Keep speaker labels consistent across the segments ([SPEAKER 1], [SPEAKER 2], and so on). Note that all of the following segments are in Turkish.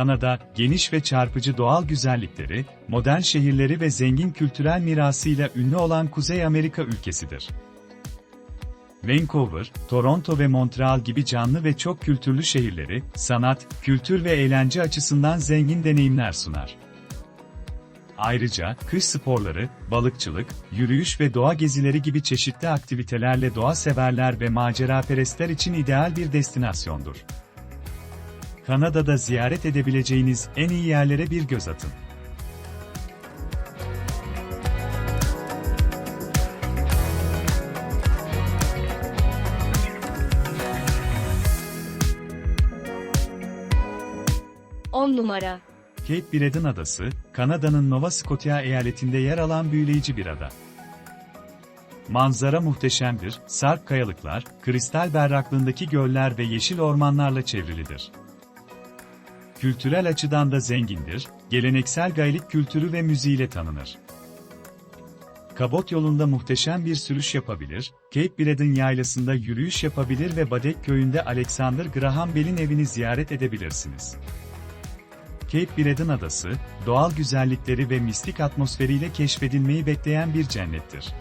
[SPEAKER 1] Kanada, geniş ve çarpıcı doğal güzellikleri, modern şehirleri ve zengin kültürel mirasıyla ünlü olan Kuzey Amerika ülkesidir. Vancouver, Toronto ve Montreal gibi canlı ve çok kültürlü şehirleri, sanat, kültür ve eğlence açısından zengin deneyimler sunar. Ayrıca, kış sporları, balıkçılık, yürüyüş ve doğa gezileri gibi çeşitli aktivitelerle doğa severler ve maceraperestler için ideal bir destinasyondur. Kanada'da ziyaret edebileceğiniz en iyi yerlere bir göz atın.
[SPEAKER 2] On numara.
[SPEAKER 1] Cape Breton Adası, Kanada'nın Nova Scotia eyaletinde yer alan büyüleyici bir ada. Manzara muhteşemdir, sarp kayalıklar, kristal berraklığındaki göller ve yeşil ormanlarla çevrilidir. Kültürel açıdan da zengindir, geleneksel Gaelik kültürü ve müziğiyle tanınır. Kabot yolunda muhteşem bir sürüş yapabilir, Cape Breton yaylasında yürüyüş yapabilir ve Badek köyünde Alexander Graham Bell'in evini ziyaret edebilirsiniz. Cape Breton Adası, doğal güzellikleri ve mistik atmosferiyle keşfedilmeyi bekleyen bir cennettir.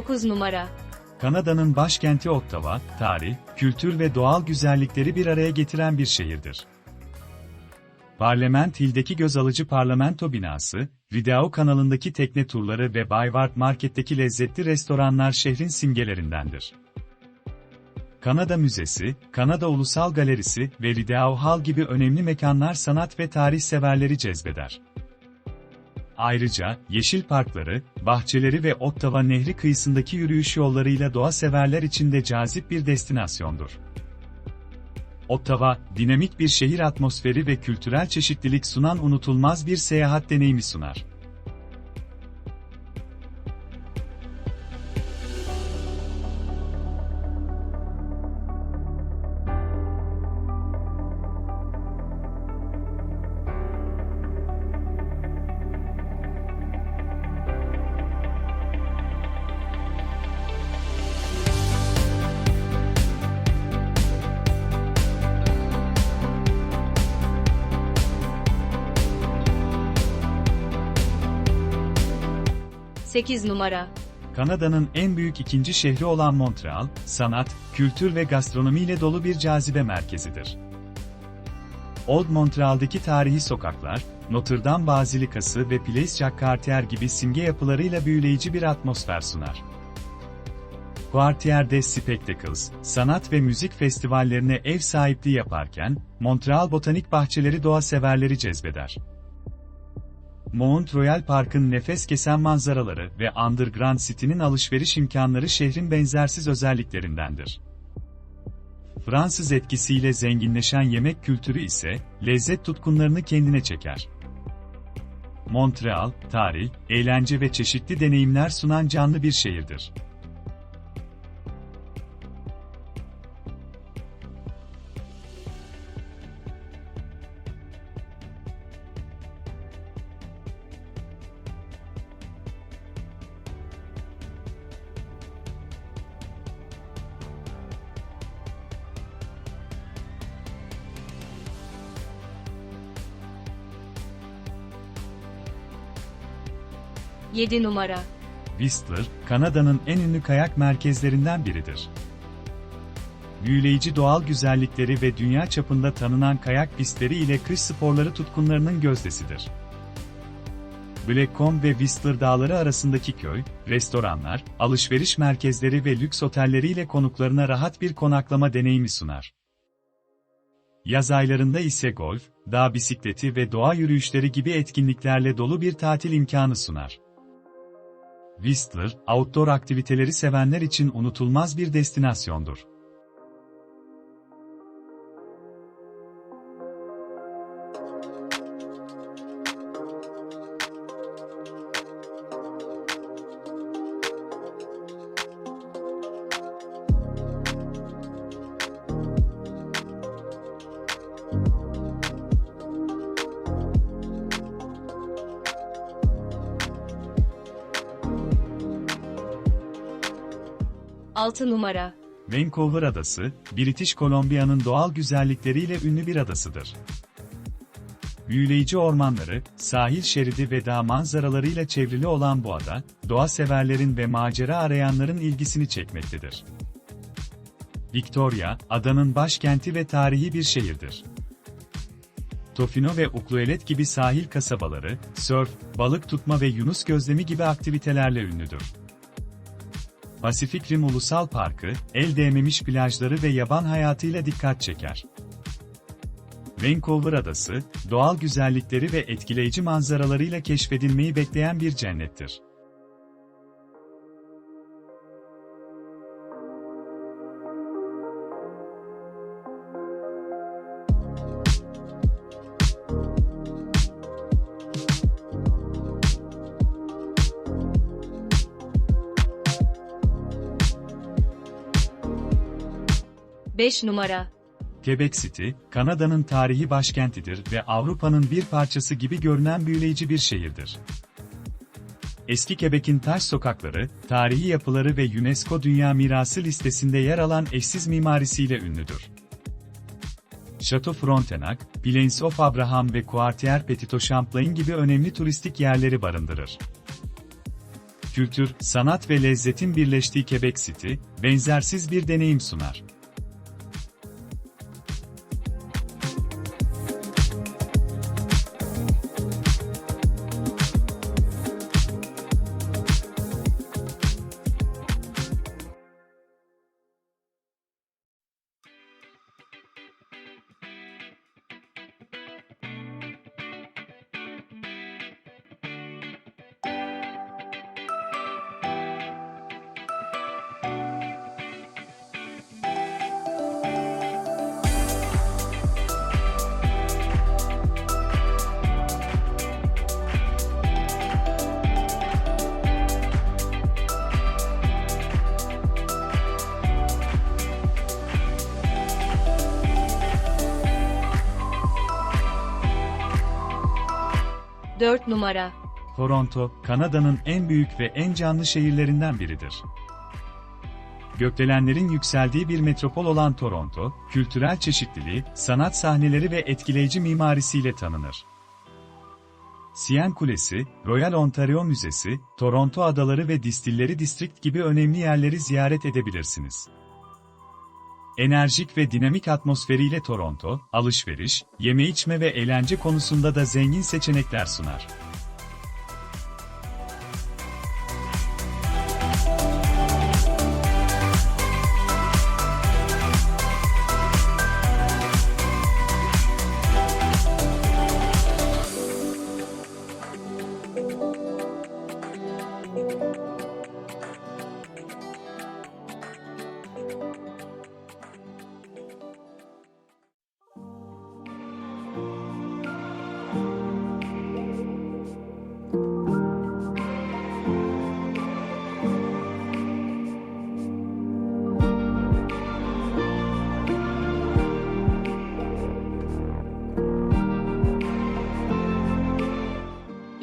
[SPEAKER 2] Dokuz numara.
[SPEAKER 1] Kanada'nın başkenti Ottawa, tarih, kültür ve doğal güzellikleri bir araya getiren bir şehirdir. Parlament Hill'deki göz alıcı parlamento binası, Rideau kanalındaki tekne turları ve Bayward Market'teki lezzetli restoranlar şehrin simgelerindendir. Kanada Müzesi, Kanada Ulusal Galerisi ve Rideau Hall gibi önemli mekanlar sanat ve tarih severleri cezbeder. Ayrıca, yeşil parkları, bahçeleri ve Ottawa Nehri kıyısındaki yürüyüş yollarıyla doğa severler için de cazip bir destinasyondur. Ottawa, dinamik bir şehir atmosferi ve kültürel çeşitlilik sunan unutulmaz bir seyahat deneyimi sunar.
[SPEAKER 2] Sekiz numara.
[SPEAKER 1] Kanada'nın en büyük ikinci şehri olan Montreal, sanat, kültür ve gastronomiyle dolu bir cazibe merkezidir. Old Montreal'deki tarihi sokaklar, Notre Dame Bazilikası ve Place Jacques Cartier gibi simge yapılarıyla büyüleyici bir atmosfer sunar. Quartier des Spectacles, sanat ve müzik festivallerine ev sahipliği yaparken, Montreal Botanik Bahçeleri doğa severleri cezbeder. Mount Royal Park'ın nefes kesen manzaraları ve Underground City'nin alışveriş imkanları şehrin benzersiz özelliklerindendir. Fransız etkisiyle zenginleşen yemek kültürü ise, lezzet tutkunlarını kendine çeker. Montreal, tarih, eğlence ve çeşitli deneyimler sunan canlı bir şehirdir.
[SPEAKER 2] Yedi numara.
[SPEAKER 1] Whistler, Kanada'nın en ünlü kayak merkezlerinden biridir. Büyüleyici doğal güzellikleri ve dünya çapında tanınan kayak pistleri ile kış sporları tutkunlarının gözdesidir. Blackcomb ve Whistler dağları arasındaki köy, restoranlar, alışveriş merkezleri ve lüks otelleriyle konuklarına rahat bir konaklama deneyimi sunar. Yaz aylarında ise golf, dağ bisikleti ve doğa yürüyüşleri gibi etkinliklerle dolu bir tatil imkanı sunar. Whistler, outdoor aktiviteleri sevenler için unutulmaz bir destinasyondur.
[SPEAKER 2] 6 numara.
[SPEAKER 1] Vancouver Adası, British Columbia'nın doğal güzellikleriyle ünlü bir adasıdır. Büyüleyici ormanları, sahil şeridi ve dağ manzaralarıyla çevrili olan bu ada, doğa severlerin ve macera arayanların ilgisini çekmektedir. Victoria, adanın başkenti ve tarihi bir şehirdir. Tofino ve Ukluelet gibi sahil kasabaları, sörf, balık tutma ve yunus gözlemi gibi aktivitelerle ünlüdür. Pasifik Rim Ulusal Parkı, el değmemiş plajları ve yaban hayatıyla dikkat çeker. Vancouver Adası, doğal güzellikleri ve etkileyici manzaralarıyla keşfedilmeyi bekleyen bir cennettir.
[SPEAKER 2] Beş numara.
[SPEAKER 1] Quebec City, Kanada'nın tarihi başkentidir ve Avrupa'nın bir parçası gibi görünen büyüleyici bir şehirdir. Eski Quebec'in taş sokakları, tarihi yapıları ve UNESCO Dünya Mirası listesinde yer alan eşsiz mimarisiyle ünlüdür. Chateau Frontenac, Plains of Abraham ve Quartier Petito Champlain gibi önemli turistik yerleri barındırır. Kültür, sanat ve lezzetin birleştiği Quebec City, benzersiz bir deneyim sunar.
[SPEAKER 2] Dört numara.
[SPEAKER 1] Toronto, Kanada'nın en büyük ve en canlı şehirlerinden biridir. Gökdelenlerin yükseldiği bir metropol olan Toronto, kültürel çeşitliliği, sanat sahneleri ve etkileyici mimarisiyle tanınır. Siyen Kulesi, Royal Ontario Müzesi, Toronto Adaları ve Distilleri District gibi önemli yerleri ziyaret edebilirsiniz. Enerjik ve dinamik atmosferiyle Toronto, alışveriş, yeme içme ve eğlence konusunda da zengin seçenekler sunar.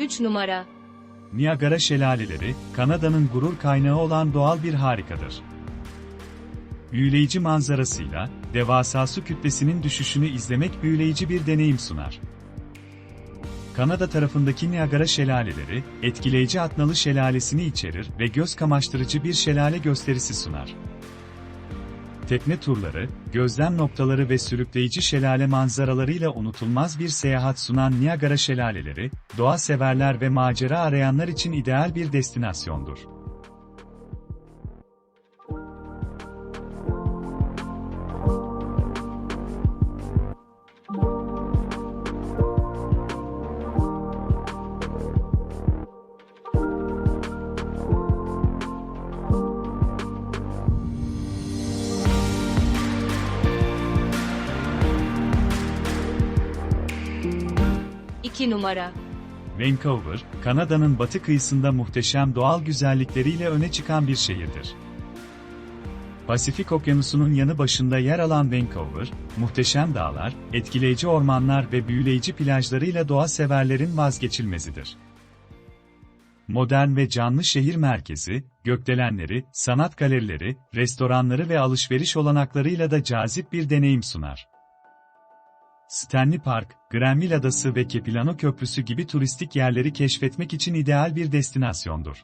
[SPEAKER 2] Üç numara.
[SPEAKER 1] Niagara Şelaleleri, Kanada'nın gurur kaynağı olan doğal bir harikadır. Büyüleyici manzarasıyla, devasa su kütlesinin düşüşünü izlemek büyüleyici bir deneyim sunar. Kanada tarafındaki Niagara Şelaleleri, etkileyici Atnalı Şelalesi'ni içerir ve göz kamaştırıcı bir şelale gösterisi sunar. Tekne turları, gözlem noktaları ve sürükleyici şelale manzaralarıyla unutulmaz bir seyahat sunan Niagara Şelaleleri, doğa severler ve macera arayanlar için ideal bir destinasyondur.
[SPEAKER 2] Numara.
[SPEAKER 1] Vancouver, Kanada'nın batı kıyısında muhteşem doğal güzellikleriyle öne çıkan bir şehirdir. Pasifik Okyanusu'nun yanı başında yer alan Vancouver, muhteşem dağlar, etkileyici ormanlar ve büyüleyici plajlarıyla doğa severlerin vazgeçilmezidir. modern ve canlı şehir merkezi, gökdelenleri, sanat galerileri, restoranları ve alışveriş olanaklarıyla da cazip bir deneyim sunar. Stanley Park, Grenville Adası ve Kepilano Köprüsü gibi turistik yerleri keşfetmek için ideal bir destinasyondur.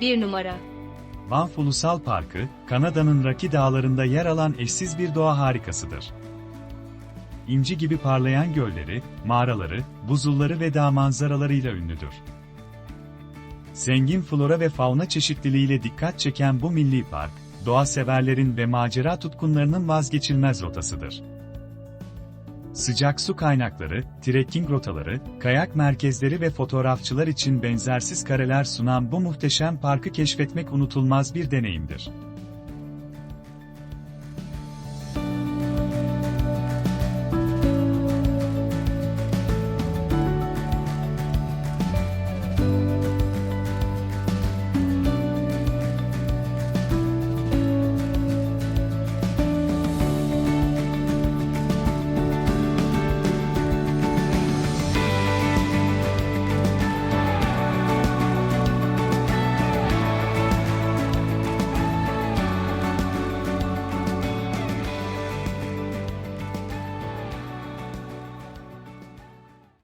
[SPEAKER 2] Bir numara.
[SPEAKER 1] Banff Ulusal Parkı, Kanada'nın Rocky Dağları'nda yer alan eşsiz bir doğa harikasıdır. İnci gibi parlayan gölleri, mağaraları, buzulları ve dağ manzaralarıyla ünlüdür. Zengin flora ve fauna çeşitliliğiyle dikkat çeken bu milli park, doğa severlerin ve macera tutkunlarının vazgeçilmez rotasıdır. Sıcak su kaynakları, trekking rotaları, kayak merkezleri ve fotoğrafçılar için benzersiz kareler sunan bu muhteşem parkı keşfetmek unutulmaz bir deneyimdir.